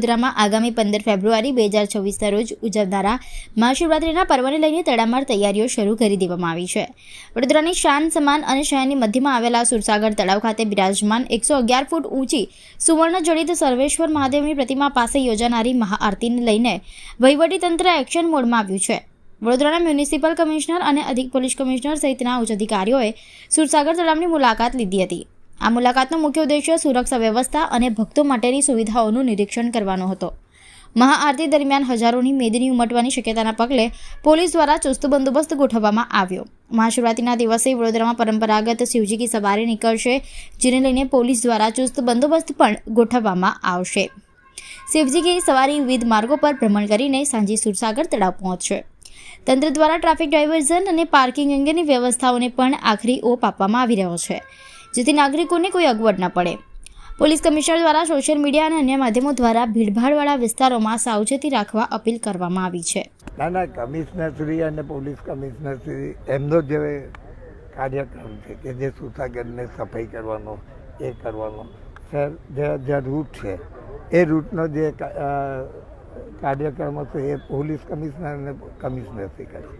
વડોદરામાં આગામી પંદર ફેબ્રુઆરી બે હજાર છવ્વીસના રોજ ઉજવનારા મહાશિવરાત્રિના પર્વને લઈને તડામાર તૈયારીઓ શરૂ કરી દેવામાં આવી છે. વડોદરાની શાન, સમાન અને શહેરની મધ્યમાં આવેલા સુરસાગર તળાવ ખાતે બિરાજમાન એકસો અગિયાર ફૂટ ઊંચી સુવર્ણજડિત સર્વેશ્વર મહાદેવની પ્રતિમા પાસે યોજાનારી મહાઆરતીને લઈને વહીવટીતંત્ર એક્શન મોડમાં આવ્યું છે. વડોદરાના મ્યુનિસિપલ કમિશનર અને અધિક પોલીસ કમિશનર સહિતના ઉચ્ચ અધિકારીઓએ સુરસાગર તળાવની મુલાકાત લીધી હતી. આ મુલાકાતનો મુખ્ય ઉદ્દેશ્ય સુરક્ષા વ્યવસ્થા અને ભક્તો માટેની સુવિધાઓનું નિરીક્ષણ કરવાનો હતો. મહાઆરતી દરમિયાન હજારોની મેદની ઉમટવાની શક્યતાના પગલે પોલીસ દ્વારા ચુસ્ત બંદોબસ્ત ગોઠવવામાં આવ્યો. મહાશિવરાત્રિના દિવસે વડોદરામાં પરંપરાગત શિવજી કી સવારી નીકળશે, જેને લઈને પોલીસ દ્વારા ચુસ્ત બંદોબસ્ત પણ ગોઠવવામાં આવશે. શિવજી કી સવારી વિવિધ માર્ગો પર ભ્રમણ કરીને સાંજે સુરસાગર તળાવ પહોંચશે. તંત્ર દ્વારા ટ્રાફિક ડાયવર્ઝન અને પાર્કિંગ અંગેની વ્યવસ્થાઓને પણ આખરી ઓપ આપવામાં આવી રહ્યો છે. જેથી નાગરિકોને કોઈ અગવડ ન પડે. પોલીસ કમિશનર દ્વારા સોશિયલ મીડિયા અને અન્ય માધ્યમો દ્વારા ભીડભાડવાળા વિસ્તારોમાં સાવચેતી રાખવા અપીલ કરવામાં આવી છે. ના ના કમિશનરશ્રી અને પોલીસ કમિશનરશ્રી એમનો જે કાર્યક્રમ છે કે જે સુતાગરને સફાઈ કરવાનો, એ કરવાનો. સર, જે જે રૂટ છે, એ રૂટનો જે કાર્યક્રમ હશે એ પોલીસ કમિશનર અને કમિશનરશ્રી કરશે.